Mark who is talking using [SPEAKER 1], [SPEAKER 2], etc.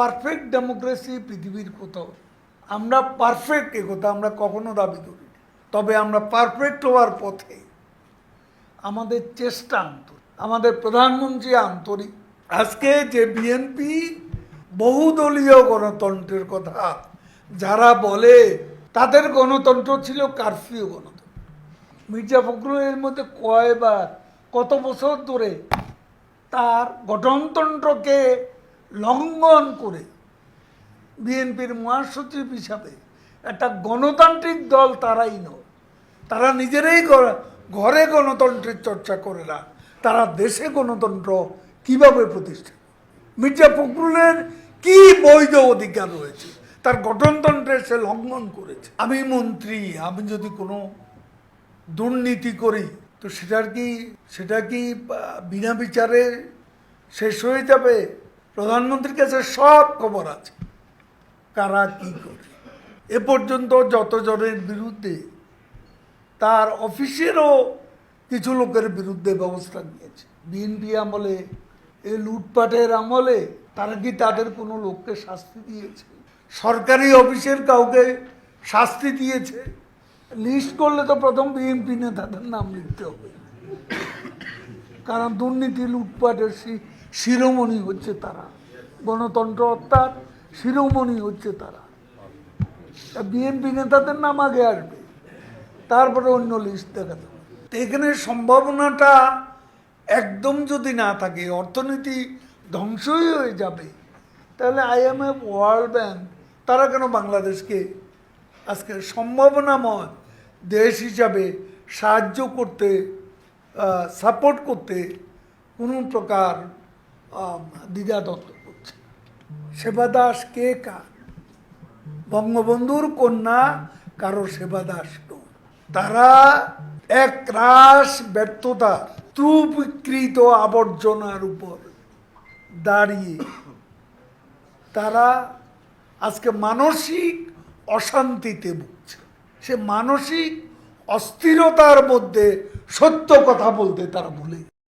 [SPEAKER 1] Perfect democracy পৃথিবীর কোথাও। আমরা পারফেক্ট এ কথা আমরা কখনো দাবি করি তবে আমরা পারফেক্ট হওয়ার পথে আমাদের চেষ্টা আন্তরিক, আমাদের প্রধানমন্ত্রী আন্তরিক। আজকে যে বিএনপি বহুদলীয় গণতন্ত্রের কথা, যারা বলে তাদের গণতন্ত্র ছিল কারফিউ গণতন্ত্র। মির্জা ফখরুলের মধ্যে কয়বার, কত বছর ধরে তার গঠনতন্ত্রকে লঙ্ঘন করে বিএনপির মহাসচিব হিসাবে একটা গণতান্ত্রিক দল তারাই নয়। তারা নিজেরাই ঘর- গণতন্ত্রের চর্চা করে না। তারা দেশে গণতন্ত্র কীভাবে প্রতিষ্ঠা মির্জা ফখরুলের কি বৈধ অধিকার রয়েছে? তার গঠনতন্ত্রে সে লঙ্ঘন করেছে। আমি মন্ত্রী, আমি যদি কোনো দুর্নীতি করি, তো সেটার কি, সেটা কি বিনা বিচারে শেষ হয়ে যাবে? প্রধানমন্ত্রীর কাছে সব খবর আছে। কারা কি করে? এ পর্যন্ত যতজনের বিরুদ্ধে, তার অফিসেরও কিছু লোকের বিরুদ্ধে ব্যবস্থা নিয়েছে। বিএনপি আমলে এই লুটপাটের আমলে, তারা কি তাদের কোনো লোককে শাস্তি দিয়েছে? সরকারি অফিসের কাউকে শাস্তি দিয়েছে? লিস্ট করলে তো প্রথম বিএনপি নেতাদের নাম লিখতে হবে। কারণ দুর্নীতি, লুটপাটের শিরোমণি হচ্ছে তারা গণতন্ত্র হত্যার শিরোমণি হচ্ছে তারা বিএনপি নেতাদের নাম আগে আসবে, তারপরে অন্য লিস্ট দেখাতে হবে। তো এখানে সম্ভাবনাটা একদম যদি না থাকে, অর্থনীতি ধ্বংসই হয়ে যাবে, তাহলে আইএমএফ ওয়ার্ল্ড ব্যাংক, তারা কেন বাংলাদেশকে আজকে সম্ভাবনাময় দেশ হিসাবে সাহায্য করতে সাপোর্ট করতে কোনো প্রকার দ্বিধাদ্বন্দ্ব করছে। সেবা দাস কে কার? বঙ্গবন্ধুর কন্যা কারও সেবা দাস নয়। তারা এক রাস ব্যর্থতা ত্রুপীকৃত আবর্জনার উপর দাঁড়িয়ে। তারা আজকে মানসিক অশান্তিতে ভুগছে। সে মানসিক অস্থিরতার মধ্যে সত্য কথা বলতে তারা ভুলে